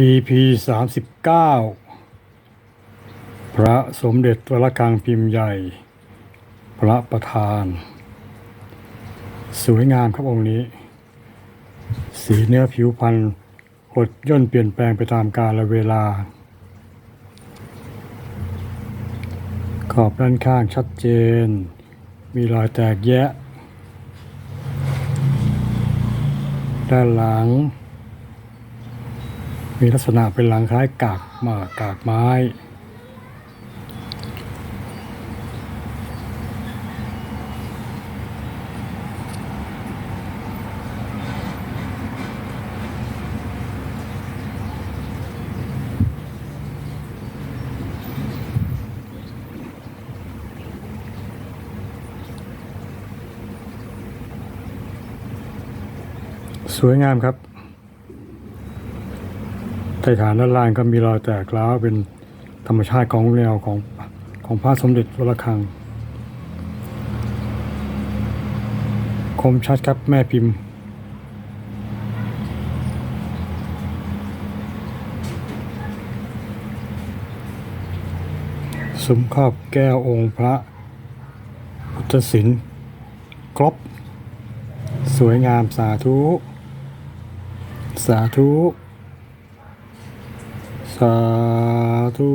EP สามสิบเก้าพระสมเด็จวรกังพิมพ์ใหญ่ พระประธาน สวยงามครับองค์นี้ สีเนื้อผิวพรรณหดย่นเปลี่ยนแปลงไปตามกาลเวลา ขอบด้านข้างชัดเจน มีรอยแตกแยะ ด้านหลัง มีลักษณะเป็นหลังคล้ายกากหมากกากไม้สวยงามครับ ใต้ฐานด้านล่างก็มีรอยแตกร้าวเป็นธรรมชาติของแนวของของพระสมเด็จวรคัง คมชัดครับแม่พิมพ์สุมครอบแก้วองค์พระ พุทธศิลป์ครบ สวยงามสาธุ สาธุ สาธุ